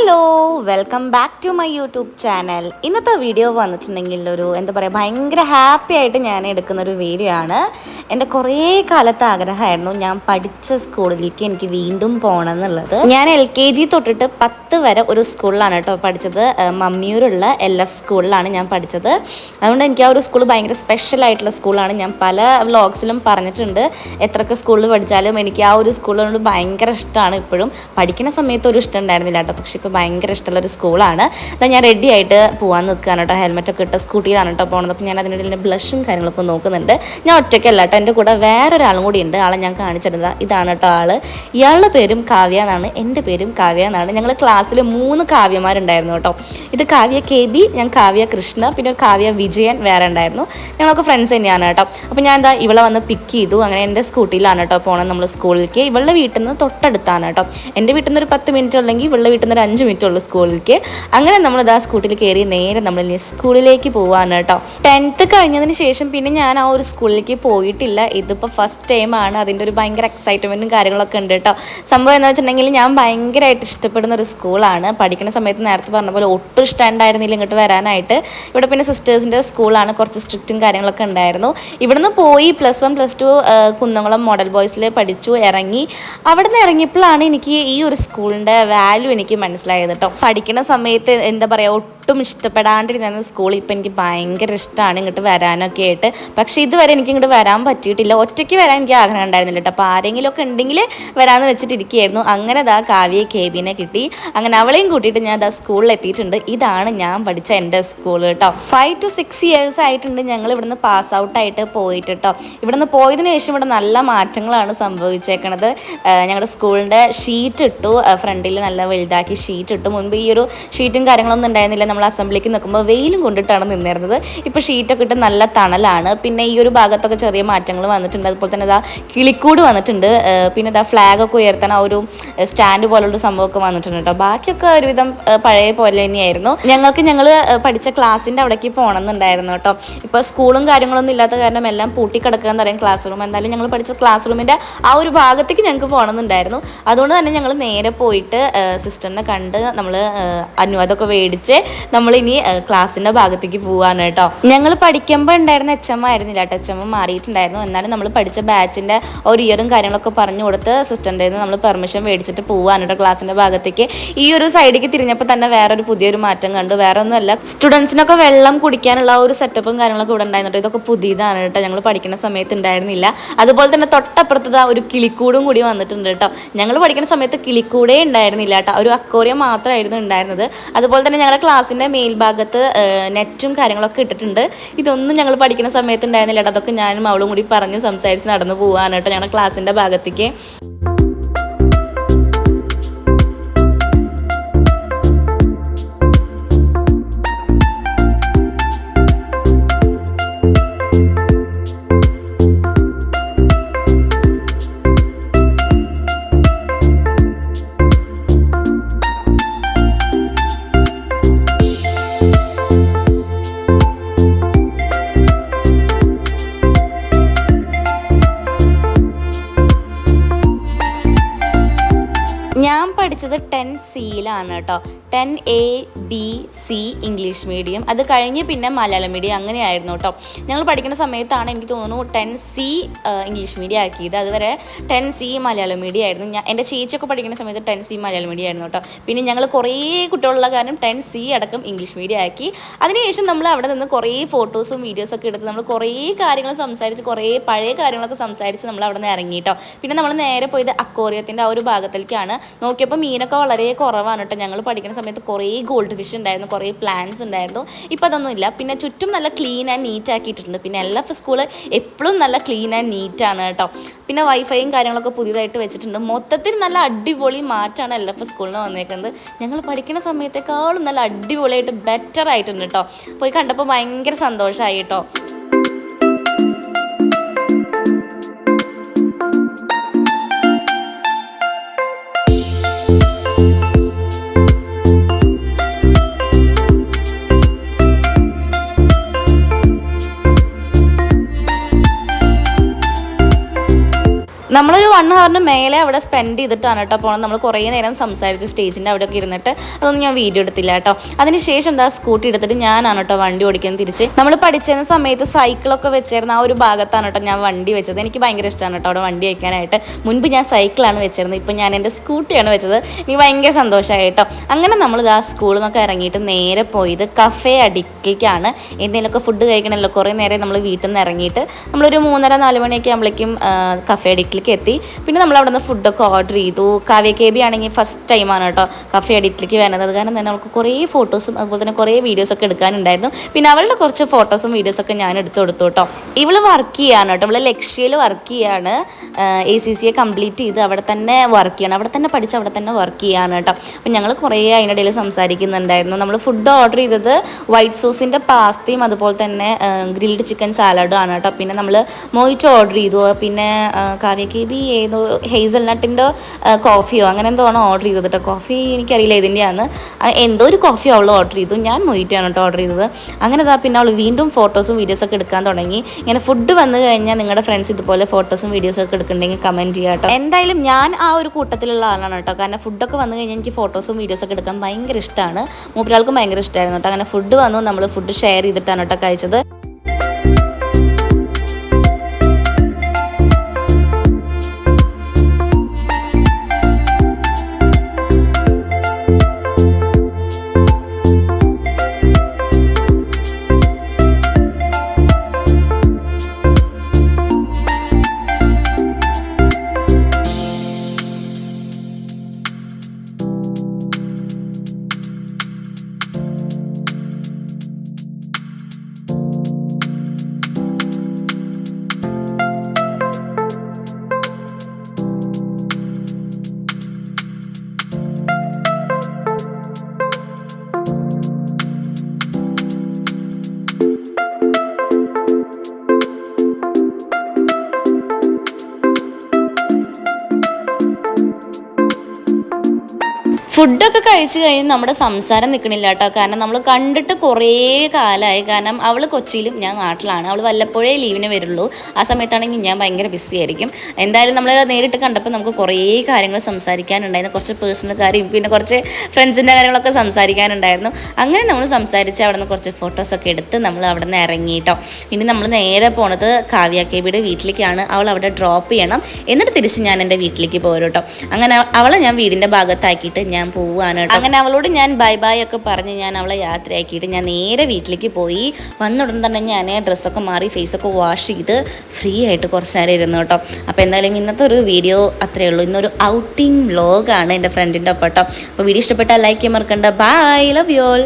Hello welcome back to my YouTube channel ഇന്നത്തെ video വന്നിട്ടുണ്ടെങ്കിൽ ഒരു എന്താ പറയുക ഭയങ്കര ഹാപ്പി ആയിട്ട് ഞാൻ എടുക്കുന്ന ഒരു വീഡിയോ ആണ്. എന്റെ കുറേ കാലത്തെ ആഗ്രഹമായിരുന്നു ഞാൻ പഠിച്ച സ്കൂളിലേക്ക് എനിക്ക് വീണ്ടും പോകണം എന്നുള്ളത്. ഞാൻ എൽ കെ ജി തൊട്ടിട്ട് പത്ത് വരെ ഒരു സ്കൂളിലാണ് കേട്ടോ പഠിച്ചത്. മമ്മിയൂരുള്ള എൽ എഫ് സ്കൂളിലാണ് ഞാൻ പഠിച്ചത്. അതുകൊണ്ട് എനിക്ക് ആ ഒരു സ്കൂൾ ഭയങ്കര സ്പെഷ്യൽ ആയിട്ടുള്ള സ്കൂളാണ്. ഞാൻ പല വ്ളോഗ്സിലും പറഞ്ഞിട്ടുണ്ട് എത്രയൊക്കെ സ്കൂളിൽ പഠിച്ചാലും എനിക്ക് ആ ഒരു സ്കൂളിനോട് ഭയങ്കര ഇഷ്ടമാണ്. ഇപ്പോഴും പഠിക്കുന്ന സമയത്ത് ഒരു ഇഷ്ടം ഉണ്ടായിരുന്നില്ല കേട്ടോ. പക്ഷെ ഇപ്പോൾ ഭയങ്കര ഇഷ്ടമുള്ള ഒരു സ്കൂളാണ്. എന്നാൽ ഞാൻ റെഡി ആയിട്ട് പോകാൻ നിൽക്കുകയാണ് കേട്ടോ. ഹെൽമെറ്റ് ഒക്കെ ഇട്ട് സ്കൂട്ടിയിലാണ് കേട്ടോ പോകുന്നത് അപ്പോൾ ഞാൻ അതിനിടയിൽ ബ്ലഷും കാര്യങ്ങളൊക്കെ നോക്കുന്നുണ്ട്. ഞാൻ ഒറ്റയ്ക്കല്ല കേട്ടോ. എന്റെ കൂടെ വേറെ ഒരാളും കൂടി ഉണ്ട്. ആളെ ഞാൻ കാണിച്ചിരുന്നത് ഇതാണ് കേട്ടോ ആൾ. ഇയാളുടെ പേരും കാവ്യ എന്നാണ്. എന്റെ പേരും കാവ്യ എന്നാണ്. ഞങ്ങൾ ക്ലാസ്സിൽ മൂന്ന് കാവ്യമാരുണ്ടായിരുന്നു കേട്ടോ. ഇത് കാവ്യ കെ ബി ഞാൻ കാവ്യ കൃഷ്ണ പിന്നെ കാവ്യ വിജയൻ വേറെ ഉണ്ടായിരുന്നു. ഞങ്ങളൊക്കെ ഫ്രണ്ട്സ് തന്നെയാണ് കേട്ടോ. അപ്പോൾ ഞാൻ എന്താ ഇവളെ വന്ന് പിക്ക് ചെയ്തു. അങ്ങനെ എന്റെ സ്കൂട്ടിയിലാണ് കേട്ടോ പോകണം നമ്മൾ സ്കൂളിലേക്ക്. ഇവളുടെ വീട്ടിൽ നിന്ന് തൊട്ടടുത്താണ് കേട്ടോ. എന്റെ വീട്ടിൽ നിന്ന് ഒരു പത്ത് മിനിറ്റ് അല്ലെങ്കിൽ ഇവളുടെ വീട്ടിൽ നിന്ന് ഒരു അഞ്ച് മിനിറ്റ് ഉള്ളൂ സ്കൂളിലേക്ക് അങ്ങനെ നമ്മൾ ഇതാ സ്കൂട്ടിൽ കയറി നേരെ നമ്മൾ സ്കൂളിലേക്ക് പോവാണ് കേട്ടോ. ടെൻത്ത് കഴിഞ്ഞതിന് ശേഷം പിന്നെ ഞാൻ ആ ഒരു സ്കൂളിലേക്ക് പോയിട്ടില്ല. ഇതിപ്പോൾ ഫസ്റ്റ് ടൈമാണ് അതിന്റെ ഒരു ഭയങ്കര എക്സൈറ്റ്മെന്റും കാര്യങ്ങളൊക്കെ ഉണ്ട് കേട്ടോ. സംഭവം എന്ന് വെച്ചിട്ടുണ്ടെങ്കിൽ ഞാൻ ഭയങ്കരമായിട്ട് ഇഷ്ടപ്പെടുന്ന ഒരു സ്കൂളാണ് പഠിക്കുന്ന സമയത്ത് നേരത്തെ പറഞ്ഞ പോലെ ഒട്ടും ഇഷ്ടമുണ്ടായിരുന്നില്ല ഇങ്ങോട്ട് വരാനായിട്ട്. ഇവിടെ പിന്നെ സിസ്റ്റേഴ്സിന്റെ സ്കൂളാണ് കുറച്ച് സ്ട്രിക്റ്റും കാര്യങ്ങളൊക്കെ ഉണ്ടായിരുന്നു. ഇവിടുന്ന് പോയി plus one plus two Kunnamkulam model ബോയ്സിൽ പഠിച്ചു ഇറങ്ങി. അവിടെ നിന്ന് ഇറങ്ങിയപ്പോഴാണ് എനിക്ക് ഈ ഒരു സ്കൂളിന്റെ വാല്യൂ എനിക്ക് മനസ്സിലായത് കേട്ടോ പഠിക്കുന്ന സമയത്ത് എന്താ പറയുക ഒട്ടും ഇഷ്ടപ്പെടാണ്ടിരുന്ന സ്കൂൾ ഇപ്പം എനിക്ക് ഭയങ്കര ഇഷ്ടമാണ് ഇങ്ങോട്ട് വരാനൊക്കെ ആയിട്ട്. പക്ഷേ ഇതുവരെ എനിക്ക് ഇങ്ങോട്ട് വരാൻ പറ്റിയിട്ടില്ല. ഒറ്റയ്ക്ക് വരാൻ എനിക്ക് ആഗ്രഹം ഉണ്ടായിരുന്നില്ല കേട്ടോ അപ്പോൾ ആരെങ്കിലും ഒക്കെ ഉണ്ടെങ്കിൽ വരാമെന്ന് വെച്ചിട്ടിരിക്കുകയായിരുന്നു. അങ്ങനെ ദാ കാവ്യ കേബിനെ കിട്ടി. അങ്ങനെ അവളെയും കൂട്ടിയിട്ട് ഞാൻ ദാ സ്കൂളിൽ എത്തിയിട്ടുണ്ട്. ഇതാണ് ഞാൻ പഠിച്ച എന്റെ സ്കൂൾ കേട്ടോ ഫൈവ് ടു സിക്സ് ഇയേഴ്സ് ആയിട്ടുണ്ട് ഞങ്ങൾ ഇവിടുന്ന് പാസ് ഔട്ടായിട്ട് പോയിട്ട് കേട്ടോ ഇവിടുന്ന് പോയതിന് ശേഷം ഇവിടെ നല്ല മാറ്റങ്ങളാണ് സംഭവിച്ചേക്കണത്. ഞങ്ങളുടെ സ്കൂളിന്റെ ഷീറ്റ് ഇട്ടു. ഫ്രണ്ടിൽ നല്ല വലുതാക്കി ഷീറ്റ് ഇട്ടു മുൻപ് ഈ ഒരു ഷീറ്റും കാര്യങ്ങളൊന്നും ഉണ്ടായിരുന്നില്ല. നമ്മൾ അസംബ്ലിക്ക് നിൽക്കുമ്പോൾ വെയിലും കൊണ്ടിട്ടാണ് നിന്നിരുന്നത്. ഇപ്പോൾ ഷീറ്റൊക്കെ ഇട്ട് നല്ല തണലാണ്. പിന്നെ ഈ ഒരു ഭാഗത്തൊക്കെ ചെറിയ മാറ്റങ്ങൾ വന്നിട്ടുണ്ട്. അതുപോലെ തന്നെ ഇതാ കിളിക്കൂട് വന്നിട്ടുണ്ട്. പിന്നെ ഇതാ ഫ്ലാഗൊക്കെ ഉയർത്താൻ ആ ഒരു സ്റ്റാൻഡ് പോലുള്ള സംഭവമൊക്കെ വന്നിട്ടുണ്ട് കേട്ടോ. ബാക്കിയൊക്കെ ഒരുവിധം പഴയ പോലെ തന്നെയായിരുന്നു. ഞങ്ങൾക്ക് ഞങ്ങൾ പഠിച്ച ക്ലാസ്സിന്റെ അവിടേക്ക് പോകണമെന്നുണ്ടായിരുന്നു കേട്ടോ. ഇപ്പോൾ സ്കൂളും കാര്യങ്ങളൊന്നും ഇല്ലാത്ത കാരണം എല്ലാം പൂട്ടിക്കിടക്കുക എന്ന് പറയും ക്ലാസ് റൂം എന്തായാലും ഞങ്ങൾ പഠിച്ച ക്ലാസ് റൂമിന്റെ ആ ഒരു ഭാഗത്തേക്ക് ഞങ്ങൾക്ക് പോകണമെന്നുണ്ടായിരുന്നു. അതുകൊണ്ട് തന്നെ ഞങ്ങൾ നേരെ പോയിട്ട് സിസ്റ്ററിനെ കണ്ട് നമ്മൾ അനുവാദമൊക്കെ മേടിച്ച് ഇനി ക്ലാസ്സിന്റെ ഭാഗത്തേക്ക് പോവാണ് കേട്ടോ. ഞങ്ങൾ പഠിക്കുമ്പോൾ ഉണ്ടായിരുന്ന എച്ച് എം ആയിരുന്നില്ല കേട്ടോ. എച്ച് എം മാറിയിട്ടുണ്ടായിരുന്നു. എന്നാലും നമ്മൾ പഠിച്ച ബാച്ചിന്റെ ഒരു ഇയറും കാര്യങ്ങളൊക്കെ പറഞ്ഞു കൊടുത്ത് സിസ്റ്ററിന്റെ നമ്മൾ പെർമിഷൻ മേടിച്ചിട്ട് പോവാണ് കേട്ടോ ക്ലാസ്സിന്റെ ഭാഗത്തേക്ക്. ഈ ഒരു സൈഡിലേക്ക് തിരിഞ്ഞപ്പോൾ തന്നെ വേറൊരു പുതിയൊരു മാറ്റം കണ്ടു. വേറെ ഒന്നുമല്ല സ്റ്റുഡൻസിനൊക്കെ വെള്ളം കുടിക്കാനുള്ള ഒരു സെറ്റപ്പും കാര്യങ്ങളൊക്കെ ഇവിടെ ഉണ്ടായിരുന്നു ഇതൊക്കെ പുതിയതാണ് കേട്ടോ. ഞങ്ങൾ പഠിക്കുന്ന സമയത്ത് ഉണ്ടായിരുന്നില്ല. അതുപോലെ തന്നെ തൊട്ടപ്പുറത്ത് ഒരു കിളിക്കൂടും കൂടി വന്നിട്ടുണ്ട് കേട്ടോ. ഞങ്ങൾ പഠിക്കുന്ന സമയത്ത് കിളിക്കൂടേ ഉണ്ടായിരുന്നില്ല കേട്ടോ. ഒരു അക്കോറിയം മാത്രമായിരുന്നു ഉണ്ടായിരുന്നത്. അതുപോലെ തന്നെ ഞങ്ങളുടെ ക്ലാസ്സിന്റെ മേൽഭാഗത്ത് നെറ്റും കാര്യങ്ങളൊക്കെ ഇട്ടിട്ടുണ്ട്. ഇതൊന്നും ഞങ്ങൾ പഠിക്കുന്ന സമയത്ത് ഉണ്ടായിരുന്നില്ല. അതൊക്കെ ഞാനും അവളും കൂടി പറഞ്ഞ് സംസാരിച്ച് നടന്നു പോവാണ് കേട്ടോ ഞങ്ങളുടെ ക്ലാസ്സിന്റെ ഭാഗത്തേക്ക്. പഠിച്ചത് ടെൻ സിയിലാണ് കേട്ടോ. Ten A B C English medium. അത് കഴിഞ്ഞ് പിന്നെ മലയാളം മീഡിയം. അങ്ങനെയായിരുന്നു കേട്ടോ. ഞങ്ങൾ പഠിക്കുന്ന സമയത്താണ് എനിക്ക് തോന്നുന്നു ടെൻ സി ഇംഗ്ലീഷ് മീഡിയം ആക്കിയത്. അതുവരെ ടെൻ സി മലയാളം മീഡിയം ആയിരുന്നു. ഞാൻ എന്റെ ചേച്ചിയൊക്കെ പഠിക്കുന്ന സമയത്ത് ടെൻ സി മലയാളം മീഡിയം ആയിരുന്നു കേട്ടോ. പിന്നെ ഞങ്ങൾ കുറേ കുട്ടികളുള്ള കാരണം ടെൻ സി അടക്കം ഇംഗ്ലീഷ് മീഡിയം ആക്കി. അതിനുശേഷം നമ്മൾ അവിടെ നിന്ന് കുറേ ഫോട്ടോസും വീഡിയോസും ഒക്കെ എടുത്ത് നമ്മൾ കുറേ കാര്യങ്ങൾ സംസാരിച്ച് കുറേ പഴയ കാര്യങ്ങളൊക്കെ സംസാരിച്ച് നമ്മൾ അവിടെ നിന്ന് ഇറങ്ങി കേട്ടോ. പിന്നെ നമ്മൾ നേരെ പോയത് അക്കോറിയത്തിന്റെ ആ ഒരു ഭാഗത്തേക്കാണ് നോക്കിയപ്പോൾ മീനൊക്കെ വളരെ കുറവാണ് കേട്ടോ ഞങ്ങൾ പഠിക്കുന്ന സമയത്ത് കുറേ ഗോൾഡ് ഫിഷ് ഉണ്ടായിരുന്നു കുറേ പ്ലാന്റ്സ് ഉണ്ടായിരുന്നു. ഇപ്പം അതൊന്നും ഇല്ല. പിന്നെ ചുറ്റും നല്ല ക്ലീൻ ആൻഡ് നീറ്റ് ആക്കിയിട്ടുണ്ട്. പിന്നെ എൽ എഫ് സ്കൂൾ എപ്പോഴും നല്ല ക്ലീൻ ആൻഡ് നീറ്റ് ആണ് കേട്ടോ. പിന്നെ വൈഫൈയും കാര്യങ്ങളൊക്കെ പുതിയതായിട്ട് വെച്ചിട്ടുണ്ട്. മൊത്തത്തിൽ നല്ല അടിപൊളി മാറ്റാണ് എൽ എഫ് സ്കൂളിന് വന്നേക്കുന്നത്. ഞങ്ങൾ പഠിക്കുന്ന സമയത്തേക്കാളും നല്ല അടിപൊളിയായിട്ട് ബെറ്റർ ആയിട്ടുണ്ട് കേട്ടോ. പോയി കണ്ടപ്പോൾ ഭയങ്കര സന്തോഷമായി കേട്ടോ. നമ്മളൊരു വൺ ഹവറിന് മേലെ അവിടെ സ്പെൻഡ് ചെയ്തിട്ടാണ് കേട്ടോ പോണത്. നമ്മൾ കുറേ നേരം സംസാരിച്ചു സ്റ്റേജിന്റെ അവിടെയൊക്കെ ഇരുന്നിട്ട് അതൊന്നും ഞാൻ വീഡിയോ എടുത്തില്ല കേട്ടോ അതിനുശേഷം എന്താ സ്കൂട്ടി എടുത്തിട്ട് ഞാനാണ് കേട്ടോ വണ്ടി ഓടിക്കാൻ തിരിച്ച്. നമ്മൾ പഠിച്ചിരുന്ന സമയത്ത് സൈക്കിളൊക്കെ വെച്ചിരുന്ന ആ ഒരു ഭാഗത്താണ് കേട്ടോ ഞാൻ വണ്ടി വെച്ചത്. എനിക്ക് ഭയങ്കര ഇഷ്ടമാണ് കേട്ടോ അവിടെ വണ്ടി വയ്ക്കാനായിട്ട് മുൻപ് ഞാൻ സൈക്കിളാണ് വെച്ചിരുന്നത്. ഇപ്പം ഞാൻ എന്റെ സ്കൂട്ടിയാണ് വെച്ചത്. എനിക്ക് ഭയങ്കര സന്തോഷമായി കേട്ടോ അങ്ങനെ നമ്മൾ ആ സ്കൂളിൽ നിന്നൊക്കെ ഇറങ്ങിയിട്ട് നേരെ പോയത് കഫേ അഡിക്കിലേക്കാണ് എന്തെങ്കിലുമൊക്കെ ഫുഡ് കഴിക്കണമല്ലോ കുറേ നേരം നമ്മൾ വീട്ടിൽ നിന്ന് ഇറങ്ങിയിട്ട് നമ്മളൊരു മൂന്നര നാല് മണിയൊക്കെ ആകുമ്പോഴേക്കും കഫേ അഡിക്കിലേക്ക് എത്തി. പിന്നെ നമ്മൾ അവിടെ നിന്ന് ഫുഡൊക്കെ ഓർഡർ ചെയ്തു. കാവ്യ കെ ബി ആണെങ്കിൽ ഫസ്റ്റ് ടൈമാണ് കേട്ടോ കഫേ എഡിറ്റിലേക്ക് വരുന്നത് കാരണം തന്നെ അവൾക്ക് കുറേ ഫോട്ടോസും അതുപോലെ തന്നെ കുറേ വീഡിയോസൊക്കെ എടുക്കാനുണ്ടായിരുന്നു. പിന്നെ അവളുടെ കുറച്ച് ഫോട്ടോസും വീഡിയോസൊക്കെ ഞാൻ എടുത്തു കൊടുത്തു കേട്ടോ. ഇവൾ വർക്ക് ചെയ്യാണ് കേട്ടോ. ഇവൾ ലക്ഷ്യയിൽ വർക്ക് ചെയ്യാണ്. എ സി സിയെ കംപ്ലീറ്റ് ചെയ്ത് അവിടെ തന്നെ വർക്ക് ചെയ്യണം. അവിടെ തന്നെ പഠിച്ച് അവിടെ തന്നെ വർക്ക് ചെയ്യാണ് കേട്ടോ. അപ്പം ഞങ്ങൾ കുറേ അതിനിടയിൽ സംസാരിക്കുന്നുണ്ടായിരുന്നു. നമ്മൾ ഫുഡ് ഓർഡർ ചെയ്തത് വൈറ്റ് സോസിന്റെ പാസ്തയും അതുപോലെ തന്നെ ഗ്രിൽഡ് ചിക്കൻ സാലഡും ആണ് കേട്ടോ. പിന്നെ നമ്മൾ മൊയ്റ്റോ ഓർഡർ ചെയ്തു. പിന്നെ കാവ്യ ബി ഏതോ ഹേസൽ നട്ടിന്റെ കോഫിയോ അങ്ങനെ എന്തോ ആണ് ഓർഡർ ചെയ്തത് കേട്ടോ കോഫി എനിക്കറിയില്ല ഇതിന്റെയാണ് എന്തോ ഒരു കോഫി അവൾ ഓർഡർ ചെയ്തു. ഞാൻ മൊയ്റ്റാണ് കേട്ടോ ഓർഡർ ചെയ്തത്. അങ്ങനെ ഇതാ പിന്നെ അവൾ വീണ്ടും ഫോട്ടോസും വീഡിയോസൊക്കെ എടുക്കാൻ തുടങ്ങി. ഇങ്ങനെ ഫുഡ് വന്നു കഴിഞ്ഞാൽ നിങ്ങളുടെ ഫ്രണ്ട്സ് ഇതുപോലെ ഫോട്ടോസും വീഡിയോസും ഒക്കെ എടുക്കുന്നുണ്ടെങ്കിൽ കമന്റ് ചെയ്യുക കേട്ടോ എന്തായാലും ഞാൻ ആ ഒരു കൂട്ടത്തിലുള്ള ആളാണ് കേട്ടോ കാരണം ഫുഡൊക്കെ വന്നു കഴിഞ്ഞാൽ എനിക്ക് ഫോട്ടോസും വീഡിയോസ് ഒക്കെ എടുക്കാൻ ഭയങ്കര ഇഷ്ടമാണ് മൂപ്പരാൾക്കും ഭയങ്കര ഇഷ്ടമായിരുന്നു കേട്ടോ അങ്ങനെ ഫുഡ് വന്നു നമ്മൾ ഫുഡ് ഷെയർ ചെയ്തിട്ടാണ് കേട്ടോ കഴിച്ചത്. ഫുഡൊക്കെ കഴിച്ച് കഴിഞ്ഞ് നമ്മുടെ സംസാരം നിൽക്കണില്ല കേട്ടോ. കാരണം നമ്മൾ കണ്ടിട്ട് കുറേ കാലമായി. കാരണം അവൾ കൊച്ചിയിലും ഞാൻ നാട്ടിലാണ്. അവൾ വല്ലപ്പോഴേ ലീവിന് വരുള്ളൂ. ആ സമയത്താണെങ്കിൽ ഞാൻ ഭയങ്കര ബിസി ആയിരിക്കും. എന്തായാലും നമ്മൾ നേരിട്ട് കണ്ടപ്പോൾ നമുക്ക് കുറേ കാര്യങ്ങൾ സംസാരിക്കാനുണ്ടായിരുന്നു. കുറച്ച് പേഴ്സണൽ കാര്യം പിന്നെ കുറച്ച് ഫ്രണ്ട്സിന്റെ കാര്യങ്ങളൊക്കെ സംസാരിക്കാനുണ്ടായിരുന്നു. അങ്ങനെ നമ്മൾ സംസാരിച്ച് അവിടെ നിന്ന് കുറച്ച് ഫോട്ടോസൊക്കെ എടുത്ത് നമ്മൾ അവിടെ നിന്ന് ഇറങ്ങി കേട്ടോ. ഇനി നമ്മൾ നേരെ പോണത് കാവ്യ കേബിയുടെ വീട്ടിലേക്കാണ്. അവൾ അവിടെ ഡ്രോപ്പ് ചെയ്യണം. എന്നിട്ട് തിരിച്ച് ഞാൻ എന്റെ വീട്ടിലേക്ക് പോരും കേട്ടോ. അങ്ങനെ അവളെ ഞാൻ വീടിന്റെ ഭാഗത്താക്കിയിട്ട് ഞാൻ പോവുകയാണ് കേട്ടോ അങ്ങനെ അവളോട് ഞാൻ ബൈ ബൈ ഒക്കെ പറഞ്ഞ് ഞാൻ അവളെ യാത്രയാക്കിയിട്ട് ഞാൻ നേരെ വീട്ടിലേക്ക് പോയി. വന്നുടൻ തന്നെ ഞാൻ ഡ്രസ്സൊക്കെ മാറി ഫേസൊക്കെ വാഷ് ചെയ്ത് ഫ്രീ ആയിട്ട് കുറച്ച് നേരം ഇരുന്നു കേട്ടോ. അപ്പോൾ എന്തായാലും ഇന്നത്തെ ഒരു വീഡിയോ അത്രേ ഉള്ളൂ. ഇന്നൊരു ഔട്ടിംഗ് വ്ലോഗാണ് എന്റെ ഫ്രണ്ടിന്റെ ഒപ്പം കേട്ടോ. അപ്പോൾ വീഡിയോ ഇഷ്ടപ്പെട്ടാൽ ലൈക്ക് ചെയ്യാൻ മറക്കണ്ട. Bye love you all